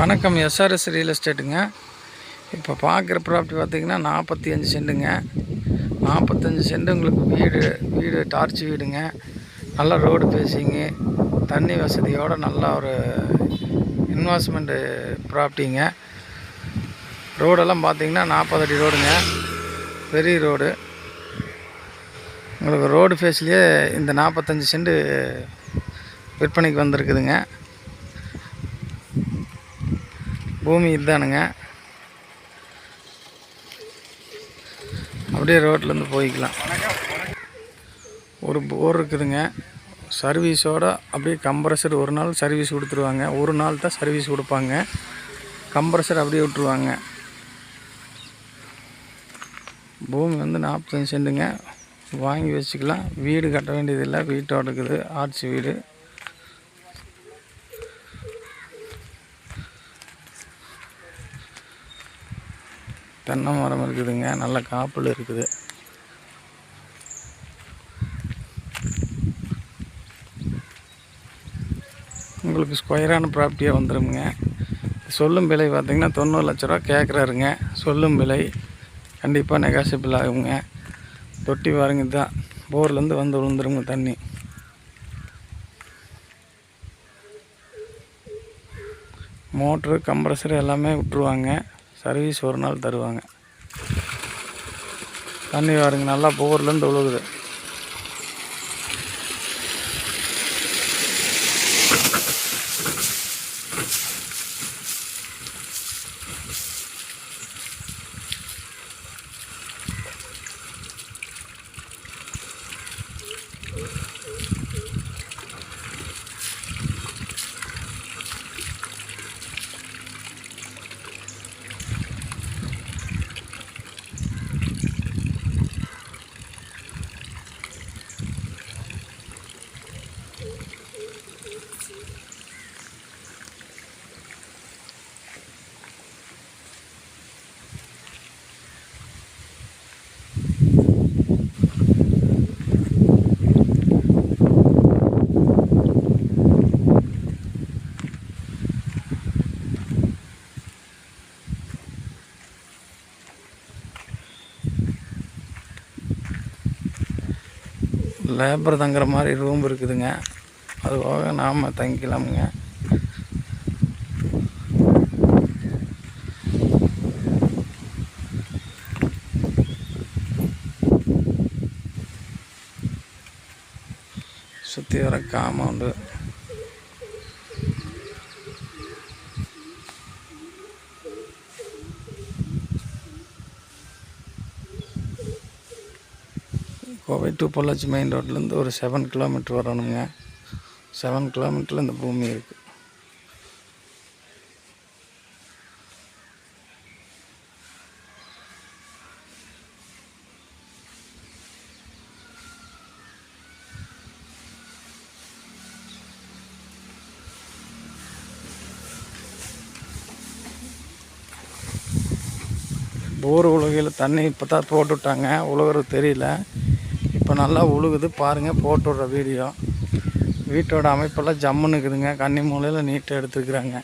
வணக்கம். SRS real எஸ்டேட்டுங்க இப்போ பார்க்குற ப்ராப்பர்ட்டி பார்த்தீங்கன்னா நாற்பத்தி அஞ்சு செண்டுங்க நாற்பத்தஞ்சு செண்டு உங்களுக்கு வீடு வீடு டார்ச் வீடுங்க. நல்ல ரோடு பேசிங்க தண்ணி வசதியோடு நல்லா ஒரு இன்வெஸ்ட்மெண்ட்டு ப்ராப்பர்ட்டிங்க ரோடெல்லாம் பார்த்தீங்கன்னா நாற்பது அடி ரோடுங்க பெரிய ரோடு உங்களுக்கு ரோடு ஃபேஸ்லேயே இந்த நாற்பத்தஞ்சு செண்டு விற்பனைக்கு வந்திருக்குதுங்க. பூமி இதுதானுங்க அப்படியே ரோட்லேருந்து போய்க்கலாம். ஒரு போர் இருக்குதுங்க. சர்வீஸோட அப்படியே கம்ப்ரஸர் ஒரு நாள் சர்வீஸ் கொடுத்துருவாங்க. ஒரு நாள் தான் சர்வீஸ் கொடுப்பாங்க. கம்ப்ரஸர் அப்படியே விட்டுருவாங்க. பூமி வந்து நாற்பத்தஞ்சு சென்ட்டுங்க. வாங்கி வச்சுக்கலாம். வீடு கட்ட வேண்டியதில்லை. வீட்டோட இருக்குது. ஆர்ச்சி வீடு. தென்னை மரம் இருக்குதுங்க. நல்ல காப்பில் இருக்குது. உங்களுக்கு ஸ்கொயரான ப்ராப்பர்ட்டியாக வந்துடுங்க சொல்லும் விலை பார்த்தீங்கன்னா தொண்ணூறு லட்ச ரூபா கேட்குறாருங்க சொல்லும் விலை கண்டிப்பாக நெகாசிபிள் ஆகுங்க. தொட்டி பாருங்க தான் போர்லேருந்து வந்து விழுந்துருங்க தண்ணி. மோட்ரு கம்ப்ரஸர் எல்லாமே விட்ருவாங்க சர்வீஸ் ஒரு நாள் தருவாங்க. தண்ணி பாருங்க நல்லா போர்லேருந்து விழுகுது லேபர் தங்குற மாதிரி ரூம் இருக்குதுங்க. அது போக நாம் தங்கிக்கலாமுங்க. சுற்றி வர compound Kovai to Pollachi main ரோட்லேருந்து ஒரு செவன் கிலோமீட்டர் வரணுங்க. செவன் கிலோமீட்டரில் இந்த பூமி இருக்குது போர் உலகையில் தண்ணி இப்போ தான் போட்டுவிட்டாங்க உழுகுறது தெரியல. இப்போ நல்லா உழுகுது. பாருங்கள் போட்டு விட்ற வீடியோ வீட்டோட அமைப்பெல்லாம் ஜம்முன்னு இருக்குதுங்க. கன்னி மூலையில் நீட்டாக எடுத்துருக்குறாங்க.